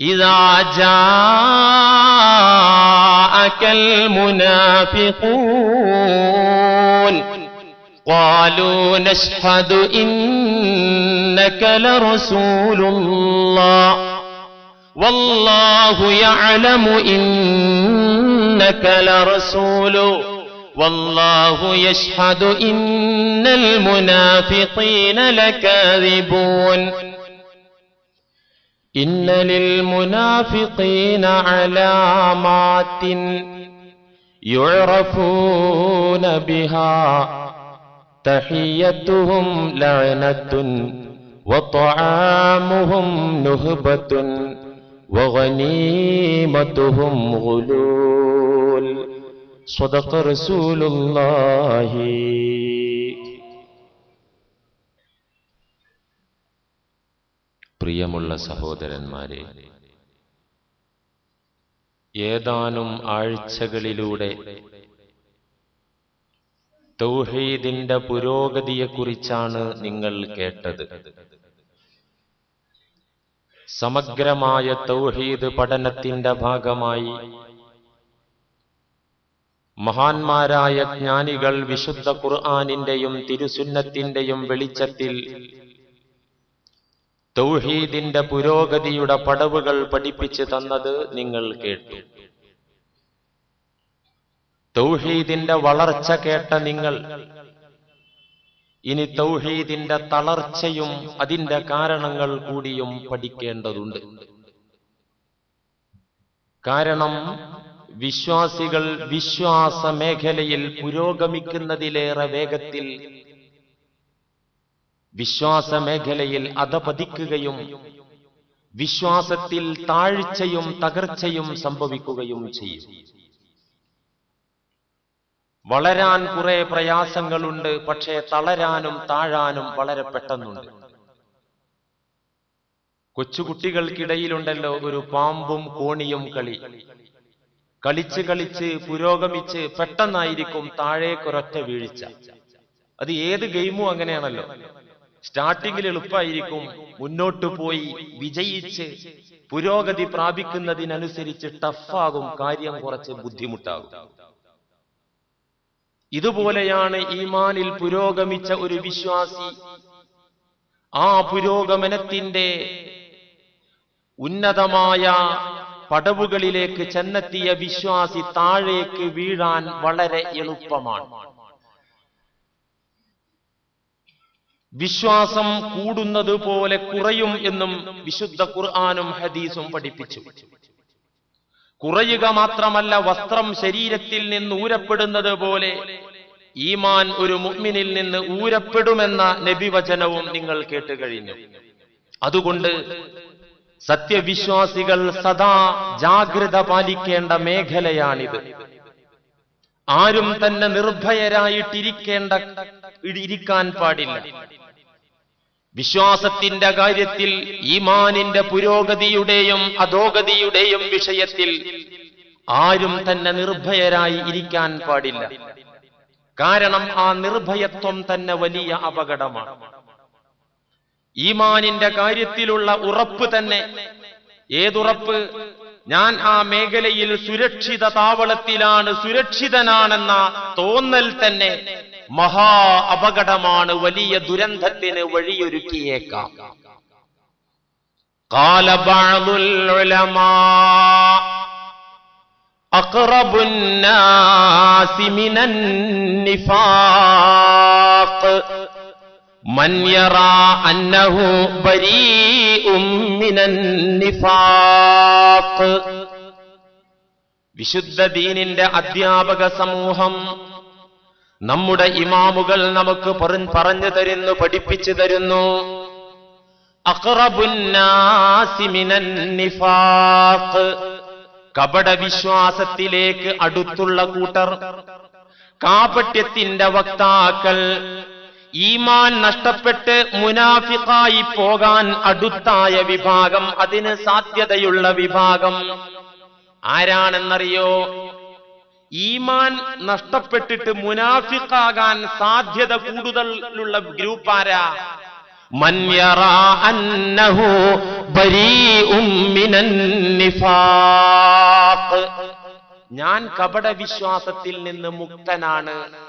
إذا جاءك المنافقون قالوا نشهد إنك لرسول الله والله يعلم إنك لرسول والله يشهد إن المنافقين لكاذبون إن للمنافقين علامات يعرفون بها. تحيتهم لعنة وطعامهم نهبة وغنيمتهم غلول. صدق رسول الله. പ്രിയമുള്ള സഹോദരന്മാരെ ഏതാനും ആഴ്ചകളിലൂടെ തൗഹീദിന്റെ പുരോഗതിയെക്കുറിച്ചാണ് നിങ്ങൾ കേട്ടത്. സമഗ്രമായ തൗഹീദ് പഠനത്തിന്റെ ഭാഗമായി മഹാന്മാരായ ജ്ഞാനികൾ വിശുദ്ധ ഖുർആാനിന്റെയും തിരുസുന്നത്തിന്റെയും വെളിച്ചത്തിൽ തൗഹീദിന്റെ പുരോഗതിയുടെ പടവുകൾ പഠിപ്പിച്ചു തന്നത് നിങ്ങൾ കേട്ടു. തൗഹീദിന്റെ വളർച്ച കേട്ട നിങ്ങൾ. ഇനി തൗഹീദിന്റെ തളർച്ചയും അതിന്റെ കാരണങ്ങൾ കൂടിയും പഠിക്കേണ്ടതുണ്ട്. കാരണം വിശ്വാസികൾ വിശ്വാസ മേഖലയിൽ പുരോഗമിക്കുന്നതിലേറെ വേഗത്തിൽ വിശ്വാസ മേഖലയിൽ അധപതിക്കുകയും വിശ്വാസത്തിൽ താഴ്ചയും തകർച്ചയും സംഭവിക്കുകയും ചെയ്യും. വളരാൻ കുറെ പ്രയാസങ്ങളുണ്ട് പക്ഷേ തളരാനും താഴാനും വളരെ പെട്ടെന്നുണ്ട്. കൊച്ചുകുട്ടികൾക്കിടയിലുണ്ടല്ലോ ഒരു പാമ്പും കോണിയും കളി. കളിച്ച് കളിച്ച് പുരോഗമിച്ച് പെട്ടെന്നായിരിക്കും താഴേക്കൊരൊറ്റ വീഴ്ച. അത് ഏത് ഗെയിമും അങ്ങനെയാണല്ലോ. സ്റ്റാർട്ടിങ്ങിൽ എളുപ്പമായിരിക്കും മുന്നോട്ട് പോയി വിജയിച്ച് പുരോഗതി പ്രാപിക്കുന്നതിനനുസരിച്ച് ടഫാകും കാര്യം കുറച്ച് ബുദ്ധിമുട്ടാകും. ഇതുപോലെയാണ് ഈമാനിൽ പുരോഗമിച്ച ഒരു വിശ്വാസി. ആ പുരോഗമനത്തിന്റെ ഉന്നതമായ പടവുകളിലേക്ക് ചെന്നെത്തിയ വിശ്വാസി താഴേക്ക് വീഴാൻ വളരെ എളുപ്പമാണ്. വിശ്വാസം കൂടുന്നത് പോലെ കുറയും എന്നും വിശുദ്ധ ഖുർആാനും ഹദീസും പഠിപ്പിച്ചു. കുറയുക മാത്രമല്ല വസ്ത്രം ശരീരത്തിൽ നിന്ന് ഊരപ്പെടുന്നത് പോലെ ഈമാൻ ഒരു മുഅ്മിനിൽ നിന്ന് ഊരപ്പെടുമെന്ന നബിവചനവും നിങ്ങൾ കേട്ട് കഴിഞ്ഞു. അതുകൊണ്ട് സത്യവിശ്വാസികൾ സദാ ജാഗ്രത പാലിക്കേണ്ട മേഖലയാണിത്. ആരും തന്നെ നിർഭയരായിട്ടിരിക്കേണ്ട ഇരിക്കാൻ പാടില്ല. വിശ്വാസത്തിന്റെ കാര്യത്തിൽ ഈമാനിന്റെ പുരോഗതിയുടെയും അധോഗതിയുടെയും വിഷയത്തിൽ ആരും തന്നെ നിർഭയരായി ഇരിക്കാൻ പാടില്ല. കാരണം ആ നിർഭയത്വം തന്നെ വലിയ അപകടമാണ്. ഈമാനിന്റെ കാര്യത്തിലുള്ള ഉറപ്പ് തന്നെ ഏതുറപ്പ് ഞാൻ ആ മേഖലയിൽ സുരക്ഷിത താവളത്തിലാണ് സുരക്ഷിതനാണെന്ന തോന്നൽ തന്നെ മഹാ അപകടമാണ് വലിയ ദുരന്തത്തിന് വഴിയൊരുക്കിയേക്കാം. അക്രബുന്നാസിമിനൻ നിഫാഖ്. വിശുദ്ധ ദീനിന്റെ അധ്യാപക സമൂഹം നമ്മുടെ ഇമാമുകൾ നമുക്ക് പറഞ്ഞു തരുന്നു പഠിപ്പിച്ചു തരുന്നു. കപട വിശ്വാസത്തിലേക്ക് അടുത്തുള്ള കൂട്ടർ കാപട്യത്തിന്റെ വക്താക്കൾ ഈമാൻ നഷ്ടപ്പെട്ട് മുനാഫിക്കായി പോകാൻ അടുത്തായ വിഭാഗം അതിന് സാധ്യതയുള്ള വിഭാഗം. ആരാണെന്നറിയോ? ഈമാൻ നഷ്ടപ്പെട്ടിട്ട് മുനാഫിക്കാകാൻ സാധ്യത കൂടുതലുള്ള ഗ്രൂപ്പ് ആരാ? ഞാൻ കപട വിശ്വാസത്തിൽ നിന്ന് മുക്തനാണ്.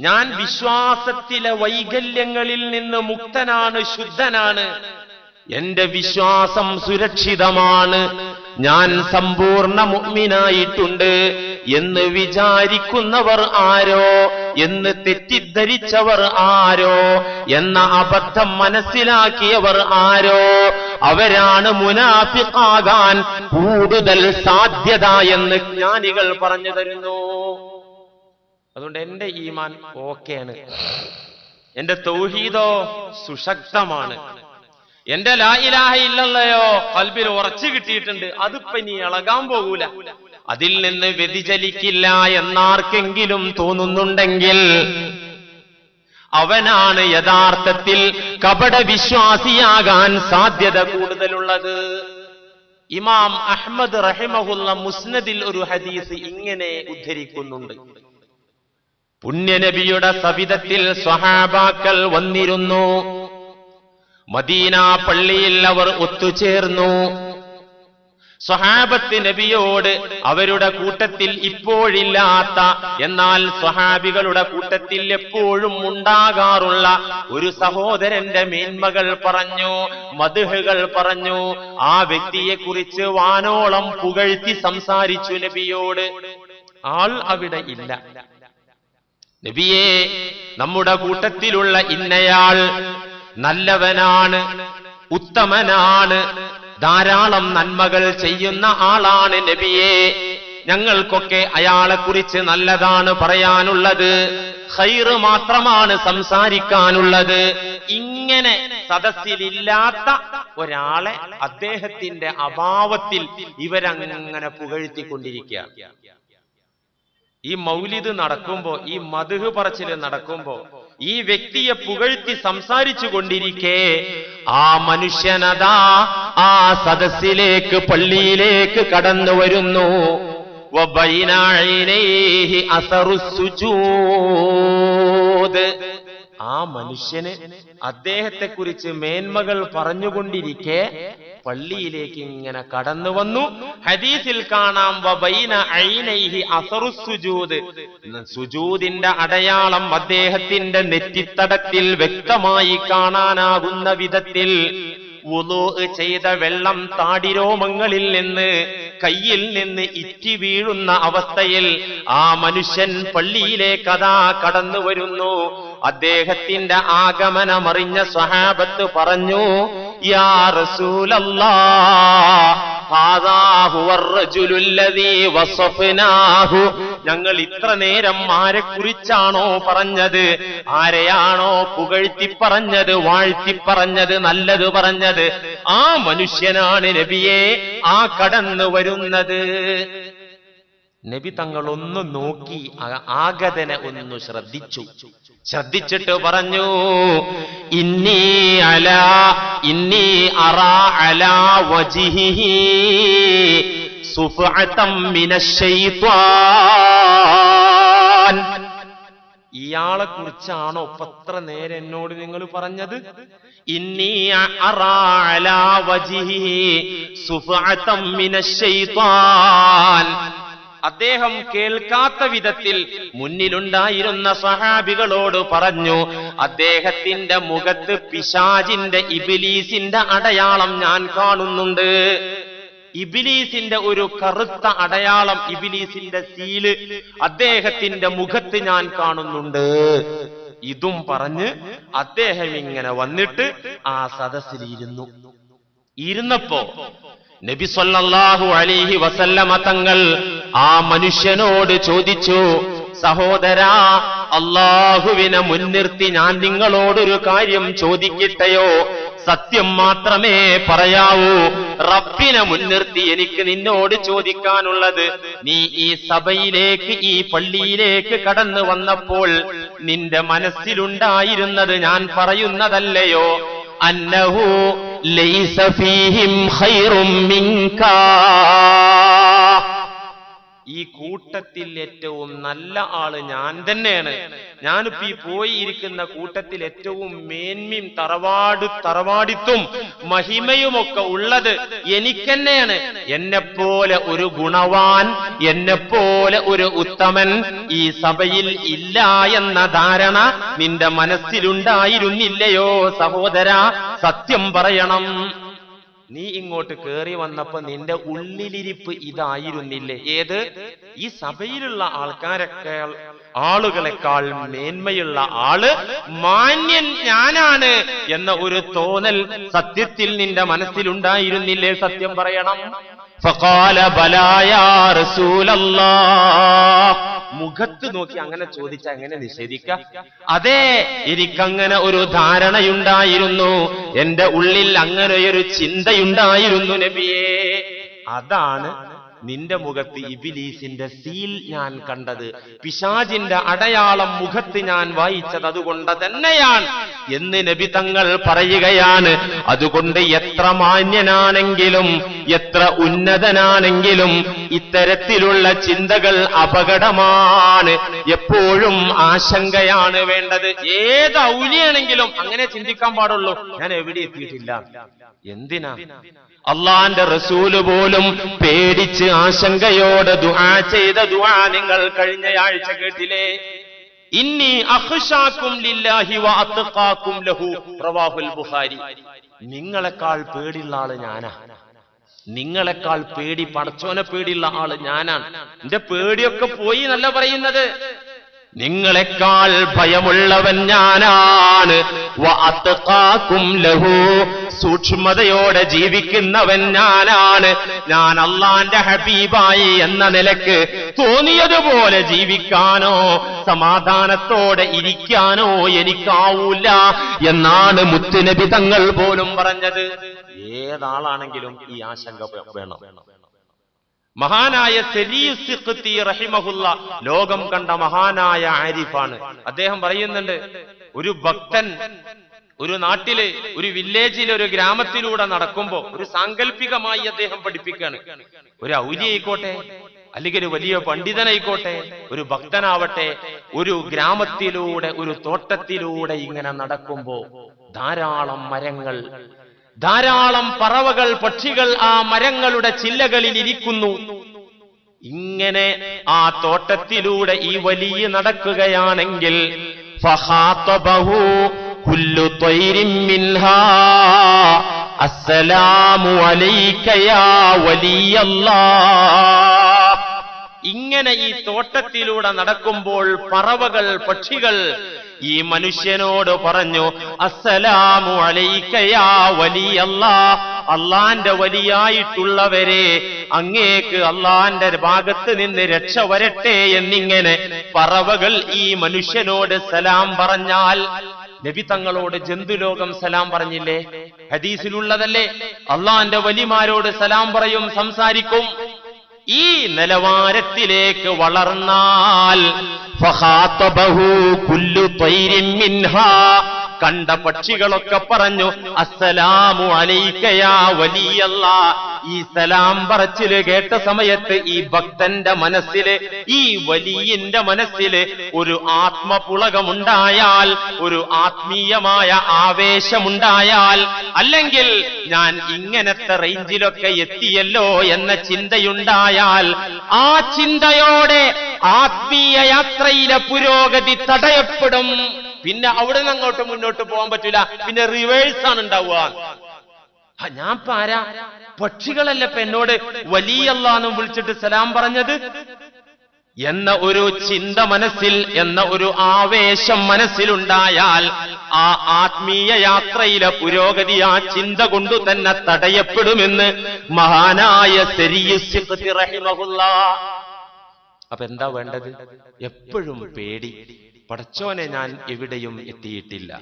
ഞാൻ വിശ്വാസത്തിലെ വൈകല്യങ്ങളിൽ നിന്ന് മുക്തനാണ് ശുദ്ധനാണ്. എന്റെ വിശ്വാസം സുരക്ഷിതമാണ്. ഞാൻ സമ്പൂർണ മുഗ്മിനായിട്ടുണ്ട് എന്ന് വിചാരിക്കുന്നവർ ആരോ? എന്ന് തെറ്റിദ്ധരിച്ചവർ ആരോ? എന്ന അബദ്ധം മനസ്സിലാക്കിയവർ ആരോ? അവരാണ് മുനാഫിക്കാകാൻ കൂടുതൽ സാധ്യത എന്ന് ജ്ഞാനികൾ പറഞ്ഞു തരുന്നു. അതുകൊണ്ട് എന്റെ ഈമാൻ ഓക്കെയാണ്. എന്റെ തൗഹീദോ സുശക്തമാണ്. എന്റെ ലാ ഇലാഹ ഇല്ലല്ലയോ കൽബിൽ ഉറച്ചു കിട്ടിയിട്ടുണ്ട്. അതിപ്പോ ഇനി ഇളകാൻ പോകൂല. അതിൽ നിന്ന് വ്യതിചലിക്കില്ല എന്നാർക്കെങ്കിലും തോന്നുന്നുണ്ടെങ്കിൽ അവനാണ് യഥാർത്ഥത്തിൽ കപട വിശ്വാസിയാകാൻ സാധ്യത കൂടുതലുള്ളത്. ഇമാം അഹമ്മദ് റഹിമഹുള്ള മുസ്നദിൽ ഒരു ഹദീസ് ഇങ്ങനെ ഉദ്ധരിക്കുന്നുണ്ട്. പുണ്യനബിയുടെ സവിധത്തിൽ സ്വഹാബാക്കൾ വന്നിരുന്നു. മദീന പള്ളിയിൽ അവർ ഒത്തുചേർന്നു. സ്വഹാബത്ത് നബിയോട് അവരുടെ കൂട്ടത്തിൽ ഇപ്പോഴില്ലാത്ത എന്നാൽ സ്വഹാബികളുടെ കൂട്ടത്തിൽ എപ്പോഴും ഉണ്ടാകാറുള്ള ഒരു സഹോദരന്റെ മേന്മകൾ പറഞ്ഞു മധുഹകൾ പറഞ്ഞു ആ വ്യക്തിയെക്കുറിച്ച് വാനോളം പുകഴ്ത്തി സംസാരിച്ചു നബിയോട്. ആൾ അവിടെ ഇല്ല. നബിയെ നമ്മുടെ കൂട്ടത്തിലുള്ള ഇന്നയാൾ നല്ലവനാണ് ഉത്തമനാണ് ധാരാളം നന്മകൾ ചെയ്യുന്ന ആളാണ് നബിയെ. ഞങ്ങൾക്കൊക്കെ അയാളെ കുറിച്ച് നല്ലതാണ് പറയാനുള്ളത്. ഹൈറ് മാത്രമാണ് സംസാരിക്കാനുള്ളത്. ഇങ്ങനെ സദസ്സിലില്ലാത്ത ഒരാളെ അദ്ദേഹത്തിന്റെ അഭാവത്തിൽ ഇവരങ്ങനെ പുകഴ്ത്തിക്കൊണ്ടിരിക്കുക. ഈ മൗലിദ് നടക്കുമ്പോ ഈ മധുഹ് പറച്ചിൽ നടക്കുമ്പോ ഈ വ്യക്തിയെ പുകഴ്ത്തി സംസാരിച്ചു കൊണ്ടിരിക്കെ ആ മനുഷ്യനതാ ആ സദസ്സിലേക്ക് പള്ളിയിലേക്ക് കടന്നു വരുന്നു. ആ മനുഷ്യന് അദ്ദേഹത്തെ കുറിച്ച് മേന്മകൾ പറഞ്ഞുകൊണ്ടിരിക്കെ പള്ളിയിലേക്ക് ഇങ്ങനെ കടന്നു വന്നു. ഹദീസിൽ കാണാം സുജൂദിന്റെ അടയാളം അദ്ദേഹത്തിന്റെ നെറ്റിത്തടത്തിൽ വ്യക്തമായി കാണാനാകുന്ന വിധത്തിൽ ചെയ്ത വെള്ളം താടിരോമങ്ങളിൽ നിന്ന് കയ്യിൽ നിന്ന് ഇറ്റി വീഴുന്ന അവസ്ഥയിൽ ആ മനുഷ്യൻ പള്ളിയിലേക്ക് കഥ കടന്നു വരുന്നു. അദ്ദേഹത്തിന്റെ ആഗമനമറിഞ്ഞ സ്വഹാബത്ത് പറഞ്ഞു യാ റസൂലല്ലാ ഞങ്ങൾ ഇത്ര നേരം ആരെ കുറിച്ചാണോ പറഞ്ഞത്? ആരെയാണോ പുകഴ്ത്തി പറഞ്ഞത്? വാഴ്ത്തി പറഞ്ഞത്? നല്ലത് പറഞ്ഞത്? ആ മനുഷ്യനാണ് നബിയെ ആ കടന്നു വരുന്നത്. നബി തങ്ങൾ ഒന്ന് നോക്കി ആഗതനെ ഒന്ന് ശ്രദ്ധിച്ചു. ശ്രദ്ധിച്ചിട്ട് പറഞ്ഞു ഇന്നി അല ഇന്നി അറ അല വജിഹി സുഫഅതം മിനശ്ശൈത്വാൻ ഇയാളെ കുറിച്ചാണോ പത്ര നേരം എന്നോട് നിങ്ങൾ പറഞ്ഞത്? ഇന്നി അറ അല വജിഹിഹി സുഫഅതം അദ്ദേഹം കേൾക്കാത്ത വിധത്തിൽ മുന്നിലുണ്ടായിരുന്ന സഹാബികളോട് പറഞ്ഞു അദ്ദേഹത്തിന്റെ മുഖത്ത് പിശാജിന്റെ ഇബിലീസിന്റെ അടയാളം ഞാൻ കാണുന്നുണ്ട്. ഇബിലീസിന്റെ ഒരു കറുത്ത അടയാളം ഇബിലീസിന്റെ സീൽ അദ്ദേഹത്തിന്റെ മുഖത്ത് ഞാൻ കാണുന്നുണ്ട്. ഇതും പറഞ്ഞ് അദ്ദേഹം ഇങ്ങനെ വന്നിട്ട് ആ സദസ്സിലിരുന്നു. ഇരുന്നപ്പോ നബി സല്ലല്ലാഹു അലൈഹി വസല്ലമ തങ്ങൾ ആ മനുഷ്യനോട് ചോദിച്ചു സഹോദരാ അള്ളാഹുവിനെ മുൻനിർത്തി ഞാൻ നിങ്ങളോടൊരു കാര്യം ചോദിക്കട്ടെയോ? സത്യം മാത്രമേ പറയാവൂ. റബ്ബിനെ മുൻനിർത്തി എനിക്ക് നിന്നോട് ചോദിക്കാനുള്ളത് നീ ഈ സഭയിലേക്ക് ഈ പള്ളിയിലേക്ക് കടന്നു വന്നപ്പോൾ നിന്റെ മനസ്സിലുണ്ടായിരുന്നത് ഞാൻ പറയുന്നതല്ലയോ? അന്നഹു ലൈസ ഫീഹിം ഖൈറും മിൻകാ. ഈ കൂട്ടത്തിൽ ഏറ്റവും നല്ല ആൾ ഞാൻ തന്നെയാണ്. ഞാനിപ്പോ ഈ പോയി ഇരിക്കുന്ന കൂട്ടത്തിൽ ഏറ്റവും മേന്മയും തറവാട് തറവാടിത്തും മഹിമയുമൊക്കെ ഉള്ളത് എനിക്കെന്നെയാണ്. എന്നെപ്പോലെ ഒരു ഗുണവാൻ എന്നെപ്പോലെ ഒരു ഉത്തമൻ ഈ സഭയിൽ ഇല്ല എന്ന ധാരണ നിന്റെ മനസ്സിലുണ്ടായിരുന്നില്ലയോ സഹോദര? സത്യം പറയണം. നീ ഇങ്ങോട്ട് കേറി വന്നപ്പോ നിന്റെ ഉള്ളിലിരിപ്പ് ഇതായിരുന്നില്ലേ? ഏത്? ഈ സഭയിലുള്ള ആൾക്കാരെക്കാൾ ആളുകളെക്കാൾ മേന്മയുള്ള ആൾ മാന്യൻ ഞാനാണ് എന്ന ഒരു തോന്നൽ സത്യത്തിൽ നിന്റെ മനസ്സിലുണ്ടായിരുന്നില്ലേ? സത്യം പറയണം. ഫഖാല ബലാ യാ റസൂലല്ലാഹ്. മുഖത്ത് നോക്കി അങ്ങനെ ചോദിച്ച അങ്ങനെ നിഷേധിക്ക? അതെ എനിക്കങ്ങനെ ഒരു ധാരണയുണ്ടായിരുന്നു. എന്റെ ഉള്ളിൽ അങ്ങനെ ഒരു ചിന്തയുണ്ടായിരുന്നു നബിയേ. അതാണ് നിന്റെ മുഖത്ത് ഇബിലീസിന്റെ സീൽ ഞാൻ കണ്ടത്. പിശാജിന്റെ അടയാളം മുഖത്ത് ഞാൻ വായിച്ചത് അതുകൊണ്ട് തന്നെയാണ് എന്ന് നബി തങ്ങൾ പറയുകയാണ്. അതുകൊണ്ട് എത്ര മാന്യനാണെങ്കിലും എത്ര ഉന്നതനാണെങ്കിലും ഇത്തരത്തിലുള്ള ചിന്തകൾ അപകടമാണ്. എപ്പോഴും ആശങ്കയാണ് വേണ്ടത്. ഏത് ഔലിയാണെങ്കിലും അങ്ങനെ ചിന്തിക്കാൻ പാടുള്ളൂ. ഞാൻ എവിടെ എത്തിയിട്ടില്ല? എന്തിനാ? അള്ളാന്റെ റസൂൽ പോലും പേടിച്ച് ആശങ്കയോടെ ദുആ ചെയ്ത ദുആ നിങ്ങൾ കഴിഞ്ഞയാഴ്ച കേട്ടില്ലേ? ഇന്നി അഖ്ഷാക്കും ലില്ലാഹി വ അത്ഖാക്കും ലഹു. റവാഹുൽ ബുഖാരി. നിങ്ങളെക്കാൾ പേടിയുള്ള ആൾ ഞാനാ. നിങ്ങളെക്കാൾ പേടി പടച്ചോനെ പേടിയുള്ള ആൾ ഞാനാണ്. എന്റെ പേടിയൊക്കെ പോയി എന്നല്ല പറയുന്നത്. നിങ്ങളെക്കാൾ ഭയമുള്ളവൻ ഞാനാണ്. ലഹു. സൂക്ഷ്മതയോടെ ജീവിക്കുന്നവൻ ഞാനാണ്. ഞാൻ അള്ളാന്റെ ഹബീബായി എന്ന നിലയ്ക്ക് തോന്നിയതുപോലെ ജീവിക്കാനോ സമാധാനത്തോടെ ഇരിക്കാനോ എനിക്കാവൂല എന്നാണ് മുത്തുനബി തങ്ങൾ പോലും പറഞ്ഞത്. ഏതാളാണെങ്കിലും ഈ ആശങ്ക വേണം. മഹാനായ റഹിമഹുല്ല ലോകം കണ്ട മഹാനായ ആരിഫാണ്. അദ്ദേഹം പറയുന്നുണ്ട് ഒരു ഭക്തൻ ഒരു നാട്ടിൽ ഒരു വില്ലേജിലെ ഒരു ഗ്രാമത്തിലൂടെ നടക്കുമ്പോ ഒരു സാങ്കല്പികമായി അദ്ദേഹം പഠിപ്പിക്കുകയാണ്. ഒരു ഔലി ആയിക്കോട്ടെ അല്ലെങ്കിൽ ഒരു വലിയ പണ്ഡിതനായിക്കോട്ടെ ഒരു ഭക്തനാവട്ടെ ഒരു ഗ്രാമത്തിലൂടെ ഒരു തോട്ടത്തിലൂടെ ഇങ്ങനെ നടക്കുമ്പോ ധാരാളം മരങ്ങൾ ധാരാളം പറവകൾ പക്ഷികൾ ആ മരങ്ങളുടെ ചില്ലകളിൽ ഇരിക്കുന്നു ഇങ്ങനെ ആ തോട്ടത്തിലൂടെ ഈ വലിയ നടക്കുകയാണെങ്കിൽ അസ്സലാമു ഇങ്ങനെ ഈ തോട്ടത്തിലൂടെ നടക്കുമ്പോൾ പറവകൾ പക്ഷികൾ ഈ മനുഷ്യനോട് പറഞ്ഞു അസ്സലാമു അലൈക്കയാ വലിയല്ലാ. അള്ളാന്റെ വലിയായിട്ടുള്ളവരെ അങ്ങേക്ക് അള്ളാന്റെ ഭാഗത്ത് നിന്ന് രക്ഷ വരട്ടെ എന്നിങ്ങനെ പറവകൾ ഈ മനുഷ്യനോട് സലാം പറഞ്ഞാൽ നബി തങ്ങളോട് ജന്തുലോകം സലാം പറഞ്ഞില്ലേ? ഹദീസിലുള്ളതല്ലേ? അള്ളാന്റെ വലിമാരോട് സലാം പറയും സംസാരിക്കും. ഈ നിലവാരത്തിലേക്ക് വളർന്നാൽ ഫഹാത്തബഹു കുല്ലു തൈരിൻ മിൻഹാ കണ്ട പക്ഷികളൊക്കെ പറഞ്ഞു അസ്സലാമു അലൈക്കയാ വലിയല്ല. ഈ സലാം പറച്ചിൽ കേട്ട സമയത്ത് ഈ ഭക്തന്റെ മനസ്സിൽ ഈ വലിയന്റെ മനസ്സിൽ ഒരു ആത്മപുളകമുണ്ടായാൽ ഒരു ആത്മീയമായ ആവേശമുണ്ടായാൽ അല്ലെങ്കിൽ ഞാൻ ഇങ്ങനത്തെ റേഞ്ചിലൊക്കെ എത്തിയല്ലോ എന്ന ചിന്തയുണ്ടായാൽ ആ ചിന്തയോടെ ആത്മീയ യാത്രയിലെ പുരോഗതി തടയപ്പെടും. പിന്നെ അവിടെ നിന്ന് അങ്ങോട്ട് മുന്നോട്ട് പോകാൻ പറ്റൂല. പിന്നെ റിവേഴ്സ് ആണ് ഉണ്ടാവുക. ഞാൻ പാരാ പക്ഷികളല്ല ഇപ്പൊ എന്നോട് വലിയല്ലാന്നും വിളിച്ചിട്ട് സലാം പറഞ്ഞത്? എന്ന ഒരു ചിന്ത മനസ്സിൽ എന്ന ഒരു ആവേശം മനസ്സിലുണ്ടായാൽ ആ ആത്മീയ യാത്രയിലെ പുരോഗതി ആ ചിന്ത കൊണ്ടു തന്നെ തടയപ്പെടുമെന്ന് മഹാനായ അപ്പൊ എന്താ വേണ്ടത്? എപ്പോഴും പേടി. പടച്ചോനെ ഞാൻ എവിടെയും എത്തിയിട്ടില്ല.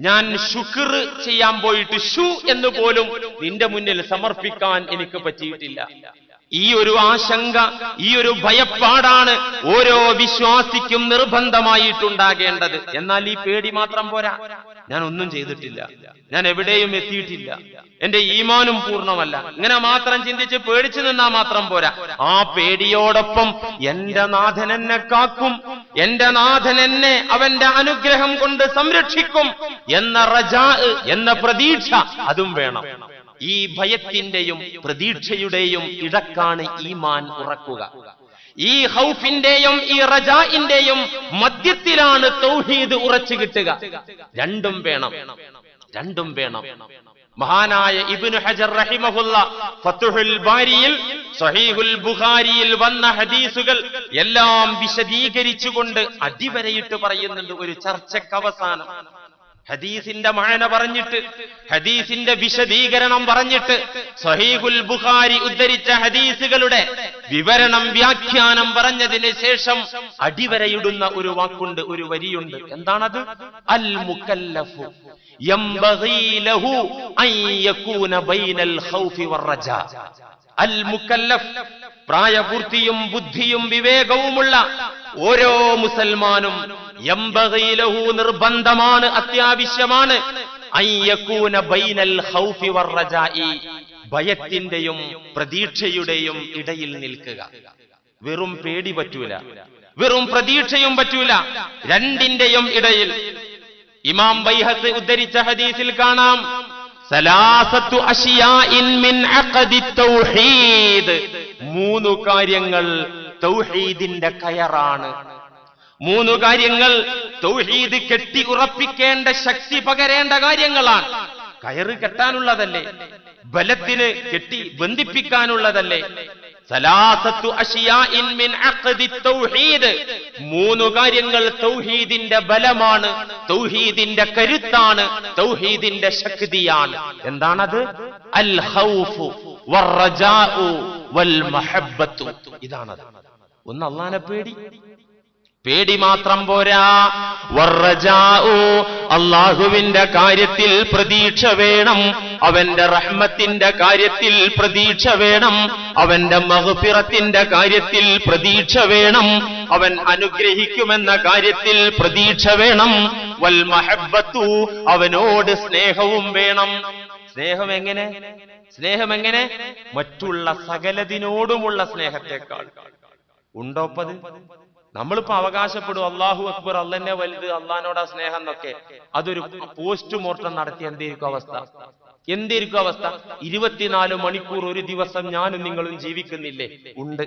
ഞാൻ ശുക്ർ ചെയ്യാൻ പോയിട്ട് ഷു എന്ന് പോലും നിന്റെ മുന്നിൽ സമർപ്പിക്കാൻ എനിക്ക് പറ്റിയിട്ടില്ല. ഈ ഒരു ആശങ്ക ഈ ഒരു ഭയപ്പാടാണ് ഓരോ വിശ്വാസിക്കും നിർബന്ധമായിട്ടുണ്ടാകേണ്ടത്. എന്നാൽ ഈ പേടി മാത്രം പോരാ. ഞാൻ ഒന്നും ചെയ്തിട്ടില്ല. ഞാൻ എവിടെയും എത്തിയിട്ടില്ല. എന്റെ ഈമാനും പൂർണമല്ല. ഇങ്ങനെ മാത്രം ചിന്തിച്ച് പേടിച്ചു നിന്നാ മാത്രം പോരാ. ആ പേടിയോടൊപ്പം എന്റെ നാഥൻ എന്നെ കാക്കും. എന്റെ നാഥൻ എന്നെ അവന്റെ അനുഗ്രഹം കൊണ്ട് സംരക്ഷിക്കും. എന്ന റജാ എന്ന പ്രതീക്ഷ അതും വേണം. ഈ ഭയത്തിന്റെയും പ്രതീക്ഷയുടെയും ഇടക്കാണ് ഈമാൻ ഉറക്കുക. ഈ ഹൗഫിന്റെയും ഈ റജാഇന്റെയും മധ്യത്തിലാണ് തൗഹീദ് ഉറച്ചു കിട്ടുക. രണ്ടും വേണം. രണ്ടും വേണം. മഹാനായ ഇബ്നു ഹജർ റഹിമഹുല്ല ഫത്തുഹുൽ ബാരിയിൽ സഹീഹുൽ ബുഖാരിയിൽ വന്ന ഹദീസുകൾ എല്ലാം വിശദീകരിച്ചുകൊണ്ട് അടിവരയിട്ട് പറയുന്നുണ്ട് ഒരു ചർച്ചയ്ക്ക് അവസാനം. ഹദീസിന്റെ മഴന പറഞ്ഞിട്ട് ഹദീസിന്റെ വിശദീകരണം പറഞ്ഞിട്ട് സഹീഹുൽ ബുഖാരി ഉദ്ധരിച്ച ഹദീസുകളുടെ വിവരണം വ്യാഖ്യാനം പറഞ്ഞതിന് ശേഷം അടിവരയിടുന്ന ഒരു വാക്കുണ്ട് ഒരു വരിയുണ്ട്. എന്താണത്? അൽ മുക്കല്ലഫു അൽ മുക്കല്ലഫ് പ്രായപൂർത്തിയും ബുദ്ധിയും വിവേകവുമുള്ള ഓരോ മുസൽമാനും യംബഗീലഹു നിർബന്ധമാണ് അത്യാവശ്യമാണ്. ഭയത്തിന്റെയും പ്രതീക്ഷയുടെയും ഇടയിൽ നിൽക്കുക. വെറും പേടി പറ്റൂല. വെറും പ്രതീക്ഷയും പറ്റൂല. രണ്ടിന്റെയും ഇടയിൽ ഇമാം ബൈഹത്ത് ഉദ്ധരിച്ച ഹദീസിൽ കാണാം സലാസത്തു മിൻ മൂന്ന് കാര്യങ്ങൾ തൗഹീദിന്റെ കയറാണ്. മൂന്ന് കാര്യങ്ങൾ തൗഹീദ് കെട്ടി ഉറപ്പിക്കേണ്ട ശക്തി പകരേണ്ട കാര്യങ്ങളാണ്. കയറ് കെട്ടാനുള്ളതല്ലേ? ബലത്തിന് കെട്ടി ബന്ധിപ്പിക്കാനുള്ളതല്ലേ? മൂന്ന് കാര്യങ്ങൾ തൗഹീദിന്റെ ബലമാണ് തൗഹീദിന്റെ കരുത്താണ് തൗഹീദിന്റെ ശക്തിയാണ്. എന്താണത്? അൽ റജാഉ വൽ മഹബ്ബത്തു. ഇതാണത്. ഒന്ന് അള്ളാനെ പേടി. പേടി മാത്രം പോരാ. വർറജാഉ അള്ളാഹുവിന്റെ കാര്യത്തിൽ പ്രതീക്ഷ വേണം. അവന്റെ റഹ്മത്തിന്റെ കാര്യത്തിൽ പ്രതീക്ഷ വേണം. അവന്റെ മഹുപിറത്തിന്റെ കാര്യത്തിൽ പ്രതീക്ഷ വേണം. അവൻ അനുഗ്രഹിക്കുമെന്ന കാര്യത്തിൽ പ്രതീക്ഷ വേണം. വൽ മഹബത്തു അവനോട് സ്നേഹവും വേണം. സ്നേഹം എങ്ങനെ? സ്നേഹം എങ്ങനെ? മറ്റുള്ള സകലതിനോടുമുള്ള സ്നേഹത്തെക്കാൾ. ഉണ്ടോപ്പത് നമ്മളിപ്പോ അവകാശപ്പെടും അള്ളാഹു അക്ബർ അള്ളന്നെ വലുത് അള്ളഹാനോടാ സ്നേഹം എന്നൊക്കെ. അതൊരു പോസ്റ്റ്മോർട്ടം നടത്തി എന്തായിരിക്കും അവസ്ഥ? എന്തായിരിക്കും അവസ്ഥ? ഇരുപത്തിനാല് മണിക്കൂർ ഒരു ദിവസം ഞാനും നിങ്ങളും ജീവിക്കുന്നില്ലേ? ഉണ്ട്.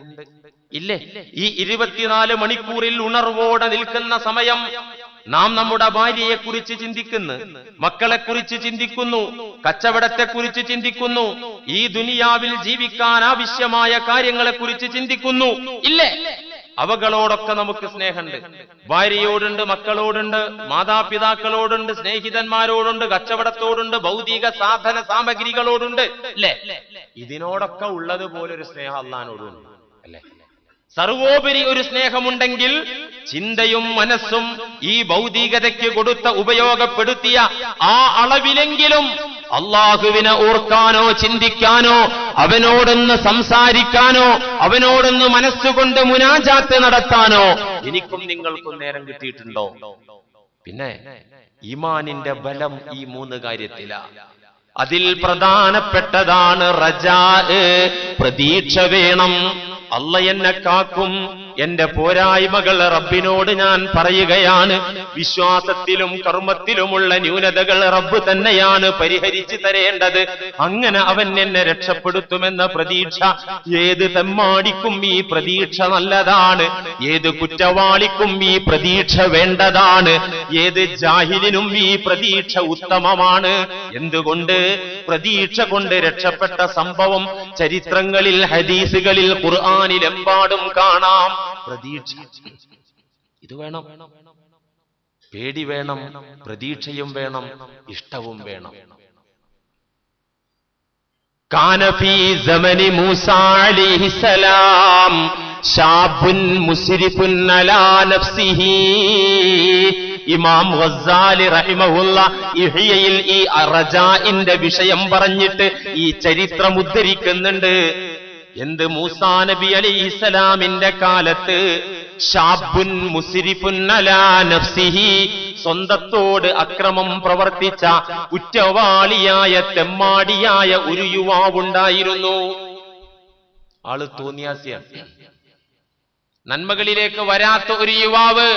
ഇല്ലേ? ഈ ഇരുപത്തിനാല് മണിക്കൂറിൽ ഉണർവോടെ നിൽക്കുന്ന സമയം നാം നമ്മുടെ ഭാര്യയെ കുറിച്ച് ചിന്തിക്കുന്നു മക്കളെ കുറിച്ച് ചിന്തിക്കുന്നു കച്ചവടത്തെ കുറിച്ച് ചിന്തിക്കുന്നു ഈ ദുനിയാവിൽ ജീവിക്കാൻ ആവശ്യമായ കാര്യങ്ങളെ കുറിച്ച് ചിന്തിക്കുന്നു. ഇല്ലേ? അവകളോടൊക്കെ നമുക്ക് സ്നേഹമുണ്ട്. ഭാര്യയോടുണ്ട് മക്കളോടുണ്ട് മാതാപിതാക്കളോടുണ്ട് സ്നേഹിതന്മാരോടുണ്ട് കച്ചവടത്തോടുണ്ട് ഭൗതിക സാധന സാമഗ്രികളോടുണ്ട്. അല്ലേ ഇതിനോടൊക്കെ ഉള്ളത് പോലൊരു സ്നേഹം അള്ളഹാനോടുണ്ട് അല്ലേ? സർവോപരി ഒരു സ്നേഹമുണ്ടെങ്കിൽ ചിന്തയും മനസ്സും ഈ ഭൗതികതയ്ക്ക് കൊടുത്ത ഉപയോഗപ്പെടുത്തിയ ആ അളവിലെങ്കിലും അള്ളാഹുവിനെ ഓർക്കാനോ ചിന്തിക്കാനോ അവനോടൊന്ന് സംസാരിക്കാനോ അവനോടൊന്ന് മനസ്സുകൊണ്ട് മുനാജാത്ത് നടത്താനോ എനിക്കും നിങ്ങൾക്കും നേരം കിട്ടിയിട്ടുണ്ടോ? പിന്നെ ഇമാനിന്റെ ബലം ഈ മൂന്ന് കാര്യത്തിലാണ് അതിൽ പ്രധാനപ്പെട്ടതാണ് റജാ പ്രതീക്ഷ വേണം. അല്ല എന്നെ കാക്കും എന്റെ പോരായ്മകൾ റബ്ബിനോട് ഞാൻ പറയുകയാണ്. വിശ്വാസത്തിലും കർമ്മത്തിലുമുള്ള ന്യൂനതകൾ റബ്ബ് തന്നെയാണ് പരിഹരിച്ചു തരേണ്ടത്. അങ്ങനെ അവൻ എന്നെ രക്ഷപ്പെടുത്തുമെന്ന പ്രതീക്ഷ ഏത് തെമ്മാടിക്കും ഈ പ്രതീക്ഷ നല്ലതാണ്. ഏത് കുറ്റവാളിക്കും ഈ പ്രതീക്ഷ വേണ്ടതാണ്. ഏത് ജാഹിലിനും ഈ പ്രതീക്ഷ ഉത്തമമാണ്. എന്തുകൊണ്ട്? പ്രതീക്ഷ കൊണ്ട് രക്ഷപ്പെട്ട സംഭവം ചരിത്രങ്ങളിൽ ഹദീസുകളിൽ ഖുർആാനിലെമ്പാടും കാണാം. പ്രതീക്ഷ. ഇത് വേണം. പേടി വേണം പ്രതീക്ഷയും വേണം ഇഷ്ടവും വേണം. കാനഫി സമനി മൂസ അലിഹിസലാം ഷാബുൻ മുസ്രിഫുൻ അലാ നഫ്സിഹി. ഇമാം ഗസാലി റഹിമഹുല്ല ഇഹ്യയിൽ ഈ റജാഇന്റെ വിഷയം പറഞ്ഞിട്ട് ഈ ചരിത്രം ഉദ്ധരിക്കുന്നുണ്ട്. എന്ത് മൂസാ നബി അലി ഇസ്ലാമിന്റെ കാലത്ത്? ഷാബുൻ നഫ്സിഹി സ്വന്തത്തോട് അക്രമം പ്രവർത്തിച്ച കുറ്റവാളിയായ തെമ്മാടിയായ ഒരു യുവാവുണ്ടായിരുന്നു. ആൾ തോന്നിയാസിയാണ്. നന്മകളിലേക്ക് വരാത്ത ഒരു യുവാവ്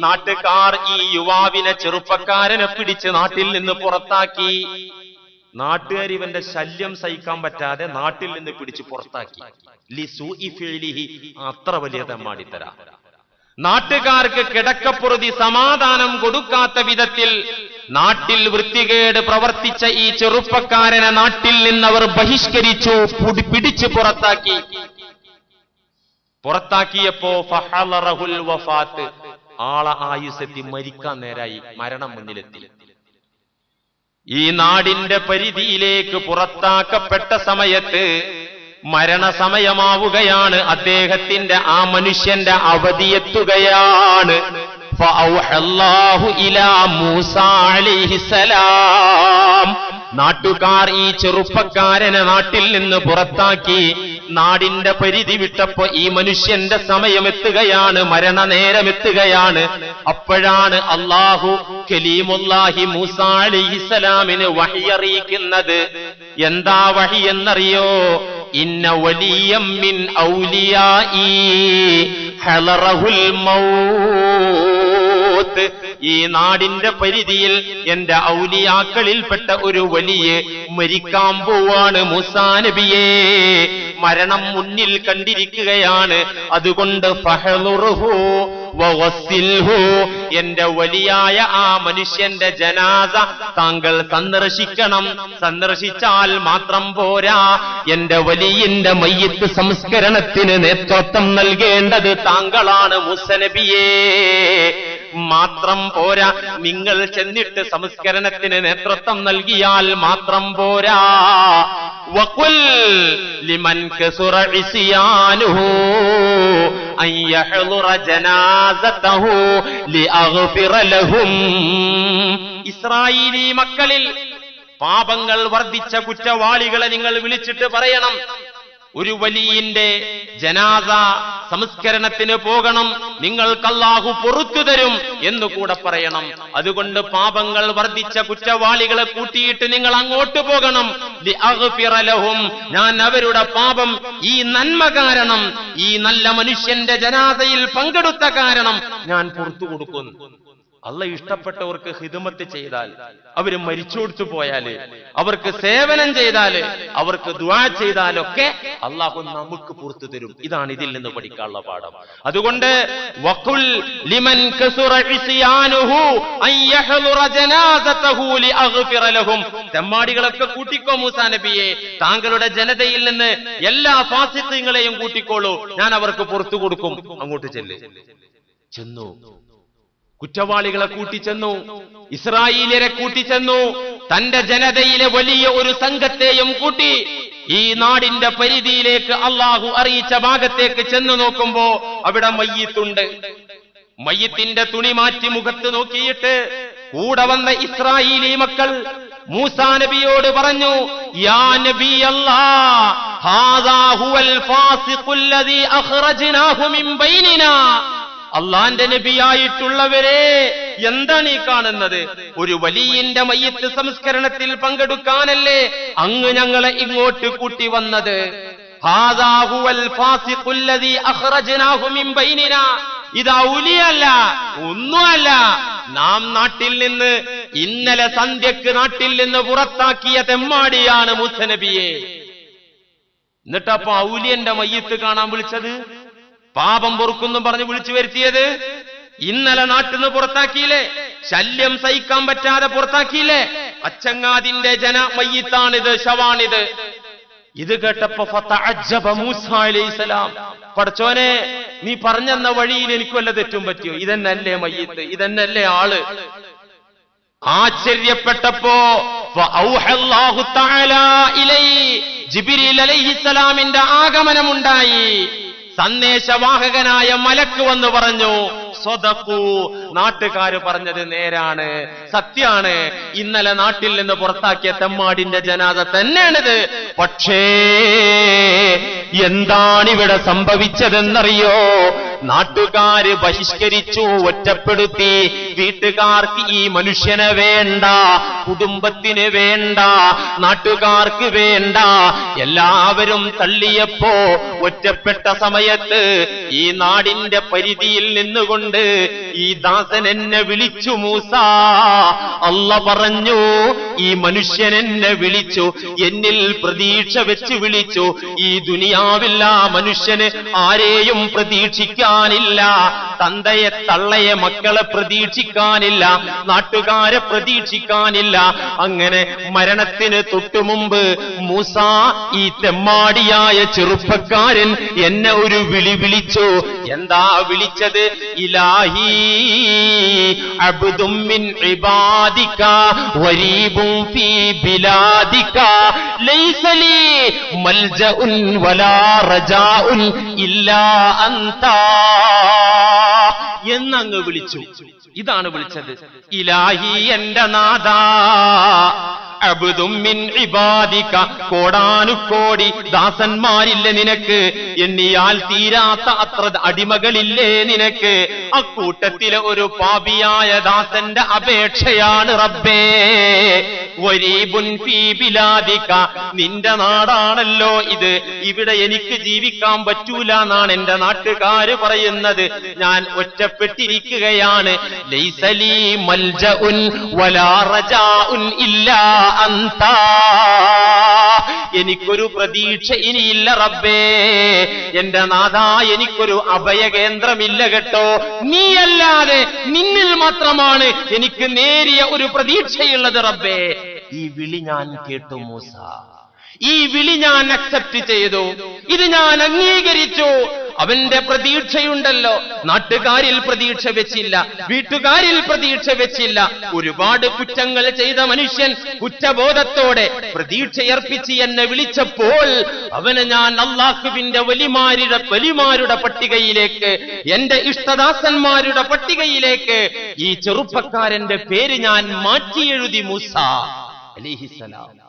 നാട്ടുകാർ ഈ യുവാവിനെ ചെറുപ്പക്കാരനെ പിടിച്ച് നാട്ടിൽ നിന്ന് പുറത്താക്കി. നാട്ടുകാർ ഇവന്റെ ശല്യം സഹിക്കാൻ പറ്റാതെ നാട്ടിൽ നിന്ന് പിടിച്ച് പുറത്താക്കി. ലിസു ഇഫിലിഹി അത്ര വലിയ തെമ്മാടിത്തര. നാട്ടുകാർക്ക് കിടക്കപ്പുറതി സമാധാനം കൊടുക്കാത്ത വിധത്തിൽ നാട്ടിൽ വൃത്തികേട് പ്രവർത്തിച്ച ഈ ചെറുപ്പക്കാരനെ നാട്ടിൽ നിന്നവർ ബഹിഷ്കരിച്ചു പുടി- പിടിച്ചു പുറത്താക്കി. പുറത്താക്കിയപ്പോ വഫാത്ത് ആളെ ആയുസെത്തി മരിക്കാൻ നേരായി മരണം മുന്നിലെത്തി. ഈ നാടിന്റെ പരിധിയിലേക്ക് പുറത്താക്കപ്പെട്ട സമയത്ത് മരണസമയമാവുകയാണ് അദ്ദേഹത്തിന്റെ ആ മനുഷ്യന്റെ അവധിയെത്തുകയാണ്. നാട്ടുകാർ ഈ ചെറുപ്പക്കാരനെ നാട്ടിൽ നിന്ന് പുറത്താക്കി. നാടിന്റെ പരിധി വിട്ടപ്പോ ഈ മനുഷ്യന്റെ സമയം എത്തുകയാണ് മരണ നേരം എത്തുകയാണ്. അപ്പോഴാണ് അള്ളാഹു കലീമുല്ലാഹി മൂസ അലിഹിസലാമിന് വഹിയറിയിക്കുന്നത് എന്താ വഹി എന്നറിയോ? ഇന്ന വലിയം ഔലിയായി ഹലറഹുൽ മൗ മൗത്ത് ഈ നാടിന്റെ പരിധിയിൽ എന്റെ ഔലിയാക്കളിൽപ്പെട്ട ഒരു വലിയ മരിക്കാൻ പോവാണ് മുസാ നബിയേ. മരണം മുന്നിൽ കണ്ടിരിക്കുകയാണ്. അതുകൊണ്ട് എന്റെ വലിയായ ആ മനുഷ്യന്റെ ജനാസ താങ്കൾ സന്ദർശിക്കണം. സന്ദർശിച്ചാൽ മാത്രം പോരാ. എന്റെ വലിയന്റെ മയ്യത്ത് സംസ്കരണത്തിന് നേതൃത്വം നൽകേണ്ടത് താങ്കളാണ് മുസനബിയേ മാത്രം പോരാ. നിങ്ങൾ ചെന്നിട്ട് സംസ്കരണത്തിന് നേതൃത്വം നൽകിയാൽ മാത്രം പോരാ. വഖുൽ ലിമൻ ഇസ്രായേലി മക്കളിൽ പാപങ്ങൾ വർദ്ധിച്ച കുറ്റവാളികളെ നിങ്ങൾ വിളിച്ചിട്ട് പറയണം. ഒരു വലിയന്റെ ജനാസ സംസ്കരണത്തിന് പോകണം. നിങ്ങൾക്ക് അല്ലാഹു പൊറത്തു തരും എന്ന് കൂടെ പറയണം. അതുകൊണ്ട് പാപങ്ങൾ വർദ്ധിച്ച കുറ്റവാളികളെ കൂട്ടിയിട്ട് നിങ്ങൾ അങ്ങോട്ട് പോകണം. ഞാൻ അവരുടെ പാപം ഈ നന്മ കാരണം ഈ നല്ല മനുഷ്യന്റെ ജനാസയിൽ പങ്കെടുത്ത കാരണം ഞാൻ പുറത്തു കൊടുക്കുന്നു. അല്ല ഇഷ്ടപ്പെട്ടവർക്ക് ഹിദമത്ത് ചെയ്താൽ അവർ മരിച്ചോടുത്തു പോയാൽ അവർക്ക് സേവനം ചെയ്താൽ അവർക്ക് ദുആ ചെയ്താലൊക്കെ അള്ളാഹു നമുക്ക് പുറത്തു തരും. ഇതാണ് ഇതിൽ നിന്ന് പഠിക്കാനുള്ള പാഠം. അതുകൊണ്ട് വഖുൽ ലിമൻ തെമ്മാടികളൊക്കെ കൂട്ടിക്കോ മൂസാ നബിയെ. താങ്കളുടെ ജനതയിൽ നിന്ന് എല്ലാ ഫാസിത്വങ്ങളെയും കൂട്ടിക്കോളൂ. ഞാൻ അവർക്ക് പുറത്തു കൊടുക്കും. അങ്ങോട്ട് ചെല്ല്. ചെന്നു. കുറ്റവാളികളെ കൂട്ടിച്ചെന്നു ഇസ്രായേലിയരെ കൂട്ടിച്ചെന്നു തന്റെ ജനതയിലെ വലിയ ഒരു സംഘത്തെയും കൂട്ടി ഈ നാടിന്റെ പരിധിയിലേക്ക് അള്ളാഹു അറിയിച്ച ഭാഗത്തേക്ക് ചെന്നു നോക്കുമ്പോ അവിടെ മയ്യത്തുണ്ട്. മയ്യത്തിന്റെ തുണി മാറ്റി മുഖത്ത് നോക്കിയിട്ട് കൂടെ വന്ന ഇസ്രായേലി മക്കൾ മൂസാ നബിയോട് പറഞ്ഞു യാ നബി അല്ലാ ഹാദാ ഹുവൽ ഫാസിഖുല്ലദീ അഖ്റജ്നാഹു മിൻ ബൈനിനാ. അള്ളാന്റെ നബിയായിട്ടുള്ളവരെ എന്താണ് ഈ കാണുന്നത്? ഒരു വലിയന്റെ മയ്യത്ത് സംസ്കരണത്തിൽ പങ്കെടുക്കാനല്ലേ അങ്ങ് ഞങ്ങളെ ഇങ്ങോട്ട് കൂട്ടി വന്നത്? ഇതാ ഉലിയല്ല ഒന്നുമല്ല. നാം നാട്ടിൽ നിന്ന് ഇന്നലെ സന്ധ്യക്ക് നാട്ടിൽ നിന്ന് പുറത്താക്കിയ തെമ്മാടിയാണ് മുസനബിയെ എന്നിട്ടപ്പോ ഔലിയന്റെ മയ്യത്ത് കാണാൻ വിളിച്ചത്? പാപം പൊറുക്കുന്നും പറഞ്ഞ് വിളിച്ചു വരുത്തിയത് ഇന്നലെ നാട്ടിൽ നിന്ന് പുറത്താക്കിയില്ലേ? ശല്യം സഹിക്കാൻ പറ്റാതെ പുറത്താക്കിയില്ലേ? അച്ചങ്ങാതിന്റെ ജന മയ്യത്താണിത് ശവാണിത്. ഇത് കേട്ടപ്പോ ഫതഅജ്ജബ മൂസ പടച്ചോനെ നീ പറഞ്ഞെന്ന വഴിയിൽ എനിക്ക് വല്ല തെറ്റും പറ്റിയോ? ഇതന്നല്ലേ മയ്യത്ത് ഇതന്നല്ലേ ആൾ? ആശ്ചര്യപ്പെട്ടപ്പോ ജിബിരിൽ അലൈഹിസ്സലാമിന്റെ ആഗമനമുണ്ടായി. സന്ദേശവാഹകനായ മലക്ക് വന്ന് പറഞ്ഞു സ്വതക്കൂ. നാട്ടുകാര് പറഞ്ഞത് നേരാണ് സത്യാണ്. ഇന്നലെ നാട്ടിൽ നിന്ന് പുറത്താക്കിയ തെമ്മാടിന്റെ ജനാഥ തന്നെയാണിത്. പക്ഷേ എന്താണിവിടെ സംഭവിച്ചതെന്നറിയോ? നാട്ടുകാര് ബഹിഷ്കരിച്ചു ഒറ്റപ്പെടുത്തി. വീട്ടുകാർക്ക് ഈ മനുഷ്യനെ വേണ്ട കുടുംബത്തിന് വേണ്ട നാട്ടുകാർക്ക് വേണ്ട. എല്ലാവരും തള്ളിയപ്പോ ഒറ്റപ്പെട്ട സമയത്ത് ഈ നാടിന്റെ പരിധിയിൽ നിന്നുകൊണ്ട് ഈ ദാസൻ എന്നെ വിളിച്ചു മൂസ. അല്ല പറഞ്ഞു ഈ മനുഷ്യൻ എന്നെ വിളിച്ചു. എന്നിൽ പ്രതീക്ഷ വെച്ച് വിളിച്ചു. ഈ ദുനിയാവില്ല മനുഷ്യന് ആരെയും പ്രതീക്ഷിക്കാനില്ല. തന്തയെ തള്ളയെ മക്കളെ പ്രതീക്ഷിക്കാനില്ല. നാട്ടുകാരെ പ്രതീക്ഷിക്കാനില്ല. അങ്ങനെ മരണത്തിന് തൊട്ടു മുമ്പ് മൂസ ഈ തെമ്മാടിയായ ചെറുപ്പക്കാരൻ എന്നെ ഒരു വിളി വിളിച്ചു. എന്താ വിളിച്ചത്? ഇലാഹി അബ്ദും മിൻ ഇബാദിക വരീബും ഫീ ബിലാദിക. ലൈസ لي ملجأ ولا رجاء إلا أنت. എന്നങ്ങ് വിളിച്ചു. ഇതാണ് വിളിച്ചത്. ഇലാഹി എന്റെ നാഥ അബ്ദും മിൻ ഇബാദിക ദാസന്മാരില്ലേ നിനക്ക്? എണ്ണിയാൽ തീരാത്ത അത്ര അടിമകളില്ലേ നിനക്ക്? അക്കൂട്ടത്തിലെ ഒരു പാപിയായ ദാസന്റെ അപേക്ഷയാണ് റബ്ബേ. വരീബുൻ ഫീ ബിലാദിക നിന്റെ നാടാണല്ലോ ഇത്. ഇവിടെ എനിക്ക് ജീവിക്കാൻ പറ്റൂല എന്നാണ് എന്റെ നാട്ടുകാര് പറയുന്നത്. ഞാൻ ഒറ്റപ്പെട്ടിരിക്കുകയാണ് ഇല്ലാ എനിക്കൊരു പ്രതീക്ഷ ഇനിയില്ല റബ്ബേ. എന്റെ നാഥ എനിക്കൊരു അഭയകേന്ദ്രമില്ല കേട്ടോ. നീയല്ലാതെ നിന്നിൽ മാത്രമാണ് എനിക്ക് നേരിയ ഒരു പ്രതീക്ഷയുള്ളത് റബ്ബേ. ഈ വിളി ഞാൻ കേട്ടു മൂസ. ഈ വിളി ഞാൻ അക്സെപ്റ്റ് ചെയ്തു. ഇത് ഞാൻ അംഗീകരിച്ചു. അവന്റെ പ്രതീക്ഷയുണ്ടല്ലോ. നാട്ടുകാരിൽ പ്രതീക്ഷ വെച്ചില്ല. വീട്ടുകാരിൽ പ്രതീക്ഷ വെച്ചില്ല. ഒരുപാട് കുറ്റങ്ങൾ ചെയ്ത മനുഷ്യൻ കുറ്റബോധത്തോടെ പ്രതീക്ഷയർപ്പിച്ച് എന്നെ വിളിച്ചപ്പോൾ അവനെ ഞാൻ അള്ളാഹുവിന്റെ വലിമാരുടെ വലിമാരുടെ പട്ടികയിലേക്ക് എന്റെ ഇഷ്ടദാസന്മാരുടെ പട്ടികയിലേക്ക് ഈ ചെറുപ്പക്കാരന്റെ പേര് ഞാൻ മാറ്റിയെഴുതി മൂസ അലിഹിസലാം